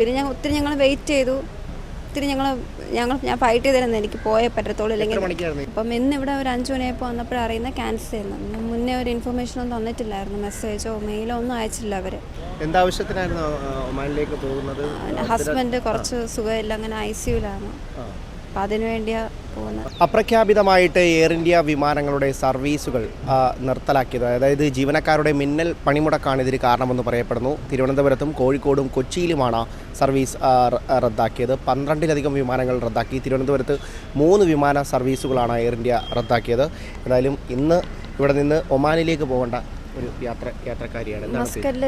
പിന്നെ ഞങ്ങൾ ഒത്തിരി ഞങ്ങൾ വെയിറ്റ് ചെയ്തു. ഒത്തിരി ഞങ്ങൾ ഞങ്ങൾ ഞാൻ ഫൈറ്റ് ചെയ്തിരുന്നു. എനിക്ക് പോയേ പറ്റത്തുള്ളൂ ഇല്ലെങ്കിൽ അപ്പം ഇന്ന് ഇവിടെ ഒരു അഞ്ചു മണിയായപ്പോൾ വന്നപ്പോഴാണ് അറിയുന്നത് ക്യാൻസൽ ചെയ്യുന്നു മുന്നേ ഒരു ഇൻഫർമേഷൻ ഒന്നും തന്നിട്ടില്ലായിരുന്നു. മെസ്സേജോ മെയിലോ ഒന്നും അയച്ചില്ല അവർ എന്താവശ്യത്തിനായിരുന്നു ഒമാനിലേക്ക് പോകുന്നത്? ഹസ്ബൻഡ് കുറച്ച് സുഖമില്ല. അങ്ങനെ ഐ സിയുലാണ് ആ. അപ്പം അതിനു പോകുന്നത്. അപ്രഖ്യാപിതമായിട്ട് എയർ ഇന്ത്യ വിമാനങ്ങളുടെ സർവീസുകൾ നിർത്തലാക്കിയത്. അതായത് ജീവനക്കാരുടെ മിന്നൽ പണിമുടക്കാണ് ഇതിന് കാരണമെന്ന് പറയപ്പെടുന്നു. തിരുവനന്തപുരത്തും കോഴിക്കോടും കൊച്ചിയിലുമാണ് സർവീസ് റദ്ദാക്കിയത്. പന്ത്രണ്ടിലധികം വിമാനങ്ങൾ റദ്ദാക്കി. തിരുവനന്തപുരത്ത് മൂന്ന് വിമാന സർവീസുകളാണ് എയർ ഇന്ത്യ റദ്ദാക്കിയത്. എന്തായാലും ഇന്ന് ഇവിടെ നിന്ന് ഒമാനിലേക്ക് പോകേണ്ട ഒരു യാത്ര യാത്രക്കാരിയാണ്? മസ്കറ്റിൽ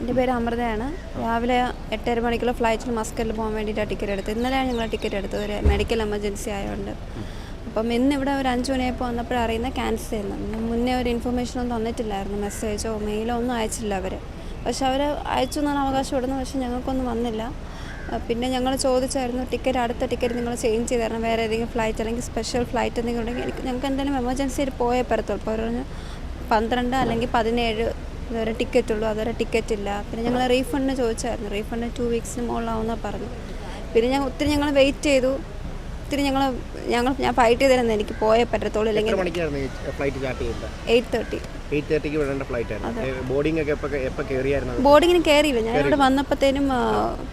എന്റെ പേര് അമൃതയാണ്. രാവിലെ എട്ടര മണിക്കുള്ള ഫ്ലൈറ്റിൽ മസ്കറ്റിൽ പോകാൻ വേണ്ടിയിട്ടാണ് ടിക്കറ്റ് എടുത്തത്. ഇന്നലെയാണ് ഞങ്ങൾ ടിക്കറ്റ് എടുത്തത്. ഒരു മെഡിക്കൽ എമർജൻസി ആയതുകൊണ്ട് അപ്പം ഇന്ന് ഇവിടെ ഒരു അഞ്ച് മണിയായപ്പോൾ വന്നപ്പോഴാണ് അറിയുന്നത് ക്യാൻസൽ ചെയ്യുന്നത്. മുന്നേ ഒരു ഇൻഫർമേഷൻ ഒന്നും തന്നിട്ടില്ലായിരുന്നു. മെസ്സേജോ മെയിലോ ഒന്നും അയച്ചില്ല അവർ പക്ഷെ അവർ അയച്ചു എന്നാണ് അവകാശം ഇടുന്നത്. പക്ഷെ ഞങ്ങൾക്കൊന്നും വന്നില്ല. പിന്നെ ഞങ്ങൾ ചോദിച്ചായിരുന്നു ടിക്കറ്റ് അടുത്ത ടിക്കറ്റ് നിങ്ങൾ ചേഞ്ച് ചെയ്ത് തരണം. വേറെ ഏതെങ്കിലും ഫ്ലൈറ്റ് അല്ലെങ്കിൽ സ്പെഷ്യൽ ഫ്ലൈറ്റ് എന്തെങ്കിലും ഉണ്ടെങ്കിൽ എനിക്ക് ഞങ്ങൾക്ക് എന്തെങ്കിലും എമർജൻസിയിൽ പോയേ പറ്റത്തുള്ളൂ. അപ്പോൾ അവർ പറഞ്ഞു പന്ത്രണ്ട് അല്ലെങ്കിൽ പതിനേഴ് ഇതുവരെ ടിക്കറ്റ് ഉള്ളൂ. അതുവരെ ടിക്കറ്റ് ഇല്ല. പിന്നെ ഞങ്ങൾ റീഫണ്ടിന് ചോദിച്ചായിരുന്നു. റീഫണ്ട് ടു വീക്സിന് മുകളിലാവുമെന്നാണ് പറഞ്ഞു പിന്നെ ഞങ്ങൾ ഒത്തിരി ഞങ്ങൾ വെയിറ്റ് ചെയ്തു. ഒത്തിരി ഞങ്ങൾ ഞങ്ങൾ ഞാൻ ഫൈറ്റ് ചെയ്തിരുന്നു. എനിക്ക് പോയേ പറ്റത്തുള്ളൂ. അല്ലെങ്കിൽ ഫ്ലൈറ്റ് സ്റ്റാർട്ട് ചെയ്തത്? എയ്റ്റ് തേർട്ടി എയ്റ്റ് തേർട്ടിക്ക് വിടേണ്ട ഫ്ലൈറ്റ് ആയിരുന്നു. ബോർഡിംഗ് ഒക്കെ എപ്പോൾ എപ്പോൾ കയറിയായിരുന്നു ബോർഡിങ്ങിന് കയറിയില്ല ഞാൻ ഇവിടെ വന്നപ്പോഴത്തേനും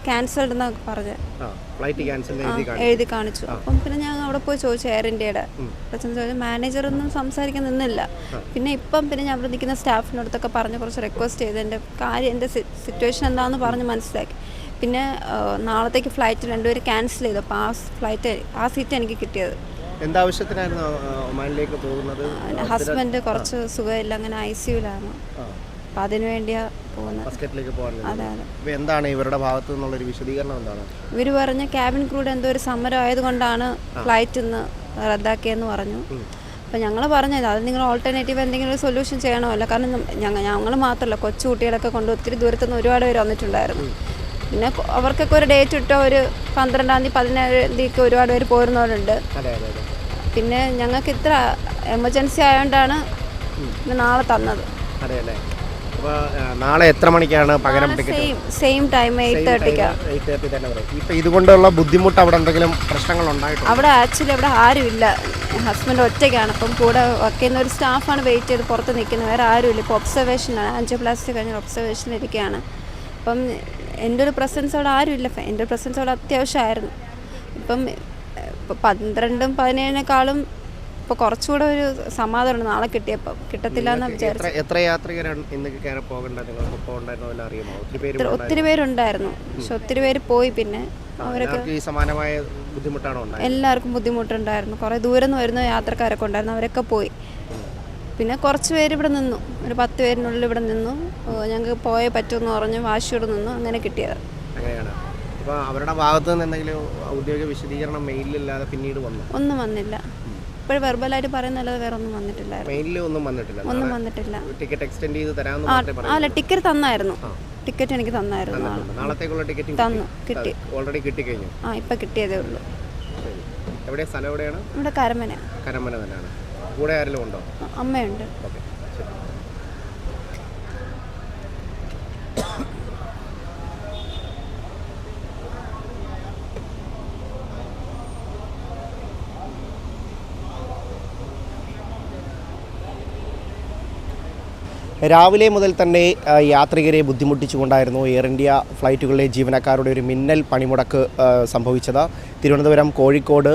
ക്യാൻസൽഡ് എന്നാണ് പറഞ്ഞത് ആ ഫ്ലൈറ്റ് ക്യാൻസൽ എഴുതി കാണും എഴുതി കാണിച്ചു. അപ്പം പിന്നെ ഞാൻ അവിടെ പോയി ചോദിച്ചു എയർ ഇന്ത്യയുടെ ചോദിച്ചു മാനേജർ ഒന്നും സംസാരിക്കാൻ നിന്നില്ല. പിന്നെ ഇപ്പം പിന്നെ ഞാൻ അവിടെ നിൽക്കുന്ന സ്റ്റാഫിനടുത്തൊക്കെ പറഞ്ഞ് കുറച്ച് റിക്വസ്റ്റ് ചെയ്ത് എന്റെ കാര്യം എന്റെ സിറ്റുവേഷൻ എന്താണെന്ന് പറഞ്ഞ് മനസ്സിലാക്കി. പിന്നെ നാളത്തേക്ക് ഫ്ലൈറ്റ് രണ്ടുപേര് ക്യാൻസൽ ചെയ്തു. അപ്പോൾ ആ ഫ്ലൈറ്റ് ആ സീറ്റ് എനിക്ക് കിട്ടിയത്. എന്താവശ്യത്തിനായിരുന്നു ഒമാനിലേക്ക് പോകുന്നത്? ഹസ്ബൻഡ് കുറച്ച് സുഖമില്ല അങ്ങനെ ഐ സിയുലാണ് അപ്പം അതിനു ബസ്ക്കറ്റിലേക്ക് പോകുന്നത്. എന്താണ് ഇവരുടെ ഭാഗത്തു നിന്നുള്ളൊരു വിശദീകരണം എന്താണ്? ഇവർ പറഞ്ഞ ക്യാബിൻ ക്രൂഡ് എന്തോ ഒരു സമരം ആയതുകൊണ്ടാണ് ഫ്ലൈറ്റ് ഇന്ന് റദ്ദാക്കിയെന്ന് പറഞ്ഞു. അപ്പോൾ ഞങ്ങൾ പറഞ്ഞത് അത് നിങ്ങൾ ഓൾട്ടർനേറ്റീവ് എന്തെങ്കിലും ഒരു സൊല്യൂഷൻ ചെയ്യണമല്ലോ. കാരണം ഞങ്ങൾ ഞങ്ങൾ മാത്രമല്ല കൊച്ചു കുട്ടികളൊക്കെ കൊണ്ട് ഒത്തിരി ദൂരത്തുനിന്ന് ഒരുപാട് പേര് വന്നിട്ടുണ്ടായിരുന്നു. പിന്നെ അവർക്കൊക്കെ ഒരു ഡേറ്റ് ഇട്ടോ ഒരു പന്ത്രണ്ടാം തീയതി പതിനേഴാം തീയതിക്ക് ഒരുപാട് പേര് പോരുന്നവരുണ്ട്. പിന്നെ ഞങ്ങൾക്ക് ഇത്ര എമർജൻസി ആയതുകൊണ്ടാണ് നാളെ തന്നത്. നാളെ എത്ര മണിക്കാണ് പകരം സെയിം ടൈം എയ്റ്റ് തേർട്ടിക്കാണ് ഇപ്പം ഇതുകൊണ്ടുള്ള ബുദ്ധിമുട്ട് അവിടെ എന്തെങ്കിലും പ്രശ്നങ്ങൾ ഉണ്ടായിട്ടുണ്ട്? അവിടെ ആക്ച്വലി അവിടെ ആരും ഇല്ല. ഹസ്ബൻഡ് ഒറ്റയ്ക്കാണ്. അപ്പം കൂടെ വർക്ക് ചെയ്യുന്ന ഒരു സ്റ്റാഫാണ് വെയിറ്റ് ചെയ്ത് പുറത്ത് നിൽക്കുന്നത്. വേറെ ആരുമില്ല ഇപ്പോൾ ഒബ്സർവേഷനാണ് അഞ്ച് പ്ലാസ് കഴിഞ്ഞ ഒബ്സർവേഷനിലിരിക്കുകയാണ് അപ്പം എന്റെ ഒരു പ്രസൻസ് അവിടെ ആരുമില്ല എന്റെ പ്രസൻസ് അവിടെ അത്യാവശ്യമായിരുന്നു. ഇപ്പം ഇപ്പം പന്ത്രണ്ടും പതിനേഴിനേക്കാളും ഇപ്പോൾ കുറച്ചുകൂടെ ഒരു സമാധാനമുണ്ട്. നാളെ കിട്ടിയപ്പം. കിട്ടത്തില്ല എന്ന് വിചാരിച്ചു. എത്ര യാത്രികരാണ് ഇന്ന് ഒത്തിരി പേര് ഒത്തിരി- ഒത്തിരി പേരുണ്ടായിരുന്നു. പക്ഷെ ഒത്തിരി പേര് പോയി പിന്നെ. അവരൊക്കെ സമാനമായ ബുദ്ധിമുട്ടാണോ എല്ലാവർക്കും ബുദ്ധിമുട്ടുണ്ടായിരുന്നു. കുറേ ദൂരം നിന്ന് വരുന്ന യാത്രക്കാരൊക്കെ ഉണ്ടായിരുന്നു. അവരൊക്കെ പോയി. പിന്നെ കുറച്ച് പേര് ഇവിടെ നിന്നു. ഒരു പത്ത് പേരിനുള്ളിൽ ഇവിടെ നിന്നു. ഞങ്ങൾക്ക് പോയേ പറ്റുമെന്ന് പറഞ്ഞ് വാശിയോട് നിന്നു. അങ്ങനെ കിട്ടിയത്. അങ്ങനെയാണ്. അപ്പോൾ അവരുടെ ഭാഗത്ത് നിന്ന് എന്തെങ്കിലും ഔദ്യോഗിക വിശദീകരണം മെയിലില്ലാതെ പിന്നീട് വന്നു? ഒന്നും വന്നില്ല. ഇപ്പോഴും വെർബലായിട്ട് പറയുന്നല്ലാതെ വേറെ ഒന്നും വന്നിട്ടില്ല മെയിലിൽ ഒന്നും വന്നിട്ടില്ല. ഒന്നും വന്നിട്ടില്ല. ടിക്കറ്റ് എക്സ്റ്റെൻഡ് ചെയ്ത് തരാമെന്ന് അല്ല ടിക്കറ്റ് തന്നായിരുന്നു. ടിക്കറ്റ് എനിക്ക് തന്നായിരുന്നു. നാളെ നാളത്തേക്കുള്ള ടിക്കറ്റ് തന്നു. കിട്ടി. ഓൾറെഡി കിട്ടി കഴിഞ്ഞു ആ ഇപ്പം കിട്ടിയതേ ഉള്ളൂ. എവിടെ സ്ഥലം എവിടെയാണ്? ഇവിടെ കരമന. കരമന തന്നെയാണ്. കൂടെ ആരെങ്കിലും ഉണ്ടോ? അമ്മയുണ്ട്. ഓക്കെ രാവിലെ മുതൽ തന്നെ യാത്രികരെ ബുദ്ധിമുട്ടിച്ചുകൊണ്ടായിരുന്നു എയർ ഇന്ത്യ ഫ്ലൈറ്റുകളിലെ ജീവനക്കാരുടെ ഒരു മിന്നൽ പണിമുടക്ക് സംഭവിച്ചത്. തിരുവനന്തപുരം കോഴിക്കോട്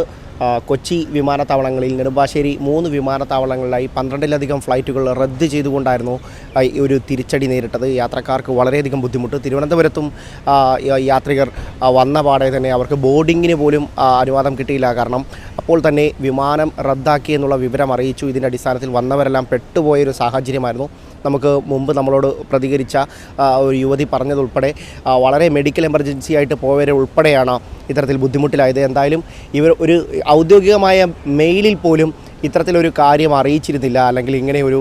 കൊച്ചി വിമാനത്താവളങ്ങളിൽ നെടുമ്പാശ്ശേരി മൂന്ന് വിമാനത്താവളങ്ങളിലായി പന്ത്രണ്ടിലധികം ഫ്ലൈറ്റുകൾ റദ്ദ് ചെയ്തുകൊണ്ടായിരുന്നു ഒരു തിരിച്ചടി നേരിട്ടത്. യാത്രക്കാർക്ക് വളരെയധികം ബുദ്ധിമുട്ട്. തിരുവനന്തപുരത്തും യാത്രികർ വന്ന പാടെ തന്നെ അവർക്ക് ബോർഡിങ്ങിന് പോലും അനുവാദം കിട്ടിയില്ല കാരണം അപ്പോൾ തന്നെ വിമാനം റദ്ദാക്കി എന്നുള്ള വിവരം അറിയിച്ചു. ഇതിന്റെ അടിസ്ഥാനത്തിൽ വന്നവരെല്ലാം പെട്ടുപോയൊരു സാഹചര്യമായിരുന്നു. നമുക്ക് മുമ്പ് നമ്മളോട് പ്രതികരിച്ച ഒരു യുവതി പറഞ്ഞതുൾപ്പെടെ വളരെ മെഡിക്കൽ എമർജൻസി ആയിട്ട് പോയവരെ ഉൾപ്പെടെയാണ് ഇത്തരത്തിൽ ബുദ്ധിമുട്ടിലായത്. എന്തായാലും ഇവർ ഒരു ഔദ്യോഗികമായ മെയിലിൽ പോലും ഇത്തരത്തിലൊരു കാര്യം അറിയിച്ചിരുന്നില്ല. അല്ലെങ്കിൽ ഇങ്ങനെ ഒരു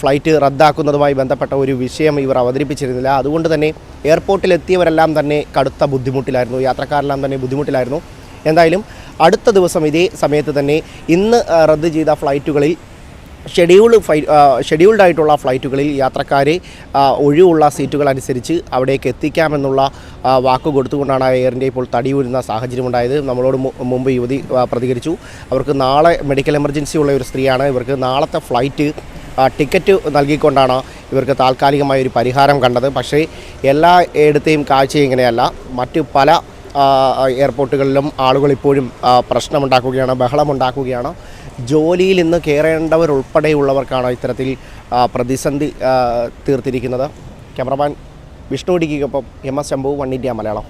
ഫ്ലൈറ്റ് റദ്ദാക്കുന്നതുമായി ബന്ധപ്പെട്ട ഒരു വിഷയം ഇവർ അവതരിപ്പിച്ചിരുന്നില്ല. അതുകൊണ്ട് തന്നെ എയർപോർട്ടിലെത്തിയവരെല്ലാം തന്നെ കടുത്ത ബുദ്ധിമുട്ടിലായിരുന്നു. യാത്രക്കാരെല്ലാം തന്നെ ബുദ്ധിമുട്ടിലായിരുന്നു. എന്തായാലും അടുത്ത ദിവസം ഇതേ സമയത്ത് തന്നെ ഇന്ന് റദ്ദ് ചെയ്ത ഫ്ലൈറ്റുകളിൽ ഷെഡ്യൂൾഡ് ഫ്ലൈ ഷെഡ്യൂൾഡ് ആയിട്ടുള്ള ഫ്ലൈറ്റുകളിൽ യാത്രക്കാരെ ഒഴിവുള്ള സീറ്റുകൾ അനുസരിച്ച് അവിടേക്ക് എത്തിക്കാമെന്നുള്ള വാക്ക് കൊടുത്തുകൊണ്ടാണ് ഇന്ത്യ ഇപ്പോൾ തടിയൂരുന്ന സാഹചര്യമുണ്ടായത്. നമ്മളോട് മുമ്പ് യുവതി പ്രതികരിച്ചു. അവർക്ക് നാളെ മെഡിക്കൽ എമർജൻസി ഉള്ള ഒരു സ്ത്രീയാണ്. ഇവർക്ക് നാളത്തെ ഫ്ലൈറ്റ് ടിക്കറ്റ് നൽകിക്കൊണ്ടാണ് ഇവർക്ക് താൽക്കാലികമായ ഒരു പരിഹാരം കണ്ടത്. പക്ഷേ എല്ലാ ഇടത്തെയും കാഴ്ച ഇങ്ങനെയല്ല. മറ്റു പല എയർപോർട്ടുകളിലും ആളുകൾ ഇപ്പോഴും പ്രശ്നമുണ്ടാക്കുകയാണ് ബഹളമുണ്ടാക്കുകയാണ്. ജോലിയിൽ ഇന്ന് കയറേണ്ടവരുൾപ്പെടെയുള്ളവർക്കാണ് ഇത്തരത്തിൽ പ്രതിസന്ധി തീർത്തിരിക്കുന്നത്. Cameraman Vishnu ഒടിക്കൊപ്പം M S Shambhu One India Malayalam.